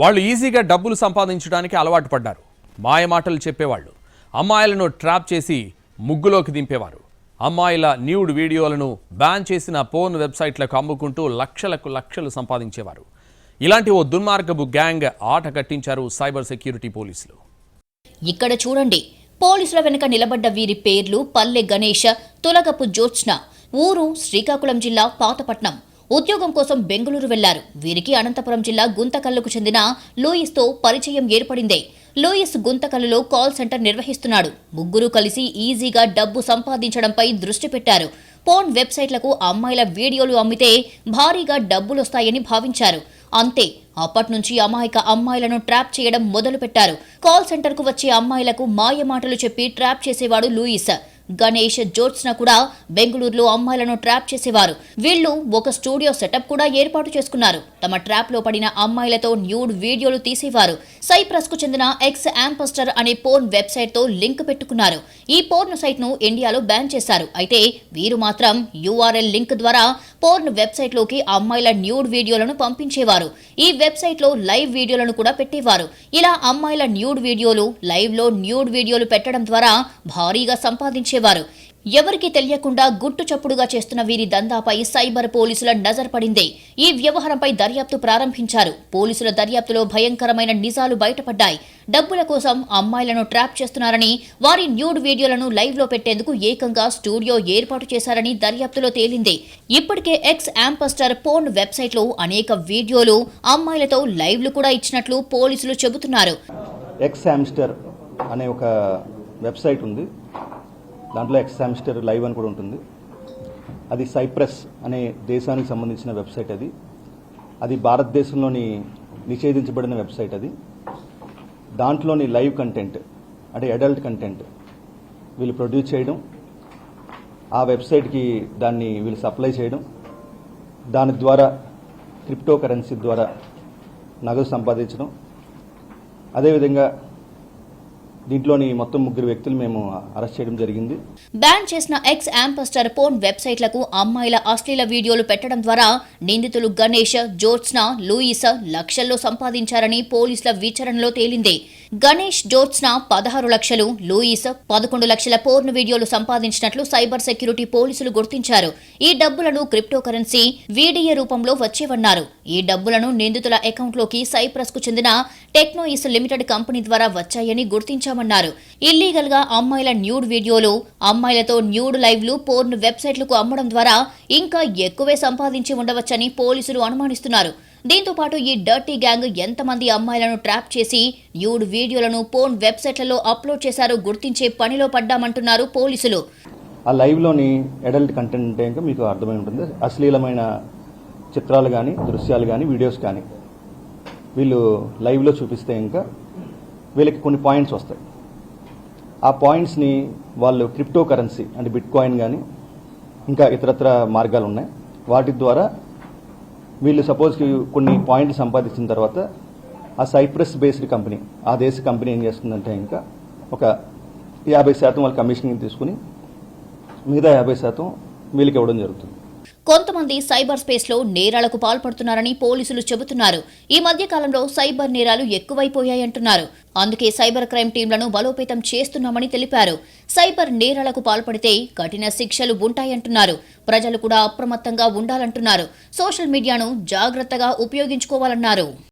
వాళ్ళు ఈజీగా డబ్బులు సంపాదించడానికి అలవాటు పడ్డారు. మాయమాటలు చెప్పేవాళ్ళు. అమ్మాయిలను ట్రాప్ చేసి ముగ్గులోకి దింపేవారు. అమ్మాయిల న్యూడ్ వీడియోలను బ్యాన్ చేసిన పోర్న్ వెబ్సైట్లకు అమ్ముకుంటూ లక్షలకు లక్షలు సంపాదించేవారు. ఇలాంటి ఓ దుర్మార్గపు గ్యాంగ్ ఆట కట్టించారు సైబర్ సెక్యూరిటీ పోలీసులు. ఇక్కడ చూడండి. పోలీసుల వెనుక నిలబడ్డ వీరి పేర్లు పల్లె గణేష తులగపు జ్యోత్స్న ఊరు శ్రీకాకుళం జిల్లా పాతపట్నం. ఉద్యోగం కోసం బెంగళూరు వెళ్ళారు. వీరికి అనంతపురం జిల్లా గుంతకల్లుకు చెందిన లూయిస్తో పరిచయం ఏర్పడిందే. లూయిస్ గుంతకల్లులో కాల్ సెంటర్ నిర్వహిస్తున్నాడు. ముగ్గురు కలిసి ఈజీగా డబ్బు సంపాదించడంపై దృష్టి పెట్టారు. పోన్ వెబ్సైట్లకు అమ్మాయిల వీడియోలు అమ్మితే భారీగా డబ్బులొస్తాయని భావించారు. అంతే అప్పట్నుంచి అమాయక అమ్మాయిలను ట్రాప్ చేయడం మొదలుపెట్టారు. కాల్ సెంటర్కు వచ్చే అమ్మాయిలకు మాయ మాటలు చెప్పి ట్రాప్ చేసేవాడు లూయిస్. గణేష్ జ్యోత్స్న కూడా బెంగళూరులో అమ్మాయిలను ట్రాప్ చేసేవారు. వీళ్ళు ఒక స్టూడియో సెటప్ కూడా ఏర్పాటు చేసుకున్నారు. తమ ట్రాప్లో పడిన అమ్మాయిలతో న్యూడ్ వీడియోలు తీసేవారు. సైప్రస్కు చెందిన ఎక్స్ యాంపస్టర్ అనే పోర్న్ వెబ్సైట్తో లింక్ పెట్టుకున్నారు. ఈ పోర్న్ సైట్ను ఇండియాలో బ్యాన్ చేశారు. అయితే వీరు మాత్రం యూఆర్ఎల్ లింక్ ద్వారా పోర్న్ వెబ్సైట్లోకి అమ్మాయిల న్యూడ్ వీడియోలను పంపించేవారు. ఈ వెబ్సైట్లో లైవ్ వీడియోలను కూడా పెట్టేవారు. ఇలా అమ్మాయిల న్యూడ్ వీడియోలు లైవ్లో న్యూడ్ వీడియోలు పెట్టడం ద్వారా భారీగా సంపాదించేవారు. ఎవరికి తెలియకుండా గుట్టు చప్పుడుగా చేస్తున్న వీరి దందాపై సైబర్ పోలీసుల నజర్ పడింది. ఈ వ్యవహారంపై దర్యాప్తు ప్రారంభించారు. పోలీసుల దర్యాప్తులో భయంకరమైన నిజాలు బయటపడ్డాయి. డబ్బుల కోసం అమ్మాయిలను ట్రాప్ చేస్తున్నారని వారి న్యూడ్ వీడియోలను లైవ్లో పెట్టేందుకు ఏకంగా స్టూడియో ఏర్పాటు చేశారని దర్యాప్తులో తేలింది. ఇప్పటికే ఎక్స్ యాంపస్టర్ పోర్న్ వెబ్సైట్లో అనేక వీడియోలు అమ్మాయిలతో లైవ్లు కూడా ఇచ్చినట్లు పోలీసులు చెబుతున్నారు. ఎక్స్ అనే ఒక వెబ్సైట్ ఉంది. దాంట్లో ఎక్స్ హామ్స్టర్ లైవ్ అని కూడా ఉంటుంది. అది సైప్రస్ అనే దేశానికి సంబంధించిన వెబ్సైట్ అది. అది భారతదేశంలోని నిషేధించబడిన వెబ్సైట్ అది. దాంట్లోని లైవ్ కంటెంట్ అంటే అడల్ట్ కంటెంట్ వీళ్ళు ప్రొడ్యూస్ చేయడం. ఆ వెబ్సైట్కి దాన్ని వీళ్ళు సప్లై చేయడం. దాని ద్వారా క్రిప్టో కరెన్సీ ద్వారా నగదు సంపాదించడం. అదేవిధంగా దీంట్లోని మొత్తం ముగ్గురు వ్యక్తులు మేము అరెస్ట్ చేయడం జరిగింది. బ్యాన్ చేసిన ఎక్స్ యాంపస్టర్ ఫోన్ వెబ్సైట్లకు అమ్మాయిల అశ్లీల వీడియోలు పెట్టడం ద్వారా నిందితులు గణేష్ జోత్స్న లూయిస్ లక్షల్లో సంపాదించారని పోలీసుల విచారణలో తేలింది. గణేష్ జోత్స్న పదహారు లక్షలు లూయిస్ పదకొండు లక్షల పోర్న్ వీడియోలు సంపాదించినట్లు సైబర్ సెక్యూరిటీ పోలీసులు గుర్తించారు. ఈ డబ్బులను క్రిప్టో కరెన్సీ వీడియో రూపంలో వచ్చేవన్నారు. ఈ డబ్బులను నిందితుల అకౌంట్లోకి సైప్రస్కు చెందిన టెక్నోయిస్ లిమిటెడ్ కంపెనీ ద్వారా వచ్చాయని గుర్తించామన్నారు. ఇల్లీగల్గా అమ్మాయిల న్యూడ్ వీడియోలు అమ్మాయిలతో న్యూడ్ లైవ్లు పోర్న్ వెబ్సైట్లకు అమ్మడం ద్వారా ఇంకా ఎక్కువే సంపాదించి ఉండవచ్చని పోలీసులు అనుమానిస్తున్నారు. దీంతో పాటు ఈ డర్టీ గ్యాంగ్ ఎంతమంది అమ్మాయిలను ట్రాప్ చేసి న్యూడ్ వీడియోలను పోన్ వెబ్సైట్లలో అప్లోడ్ చేశారో గుర్తించే పనిలో పడ్డామంటున్నారు పోలీసులు. ఆ లైవ్లోని అడల్ట్ కంటెంట్ అంటే ఇంకా మీకు అర్థమై ఉంటుంది. అశ్లీలమైన చిత్రాలు కానీ దృశ్యాలు కానీ వీడియోస్ కానీ వీళ్ళు లైవ్లో చూపిస్తే ఇంకా వీళ్ళకి కొన్ని పాయింట్స్ వస్తాయి. ఆ పాయింట్స్ని వాళ్ళు క్రిప్టో కరెన్సీ అంటే బిట్ కాయిన్ కానీ ఇంకా ఇతరత్ర మార్గాలు ఉన్నాయి. వాటి ద్వారా వీళ్ళు సపోజ్కి కొన్ని పాయింట్లు సంపాదించిన తర్వాత ఆ సైప్రస్ బేస్డ్ కంపెనీ ఆ దేశ కంపెనీ ఏం చేస్తుందంటే ఇంకా ఒక యాభై శాతం వాళ్ళ కమిషన్ తీసుకుని మిగతా యాభై శాతం వీళ్ళకి ఇవ్వడం జరుగుతుంది. కొంతమంది సైబర్ స్పేస్లో నేరాలకు పాల్పడుతున్నారని పోలీసులు చెబుతున్నారు. ఈ మధ్య కాలంలో సైబర్ నేరాలు ఎక్కువైపోయాయంటున్నారు అందుకే సైబర్ క్రైమ్ టీంలను బలోపేతం చేస్తున్నామని తెలిపారు. సైబర్ నేరాలకు పాల్పడితే కఠిన శిక్షలు ఉంటాయంటున్నారు. ప్రజలు కూడా అప్రమత్తంగా ఉండాలంటున్నారు. సోషల్ మీడియాను జాగ్రత్తగా ఉపయోగించుకోవాలన్నారు.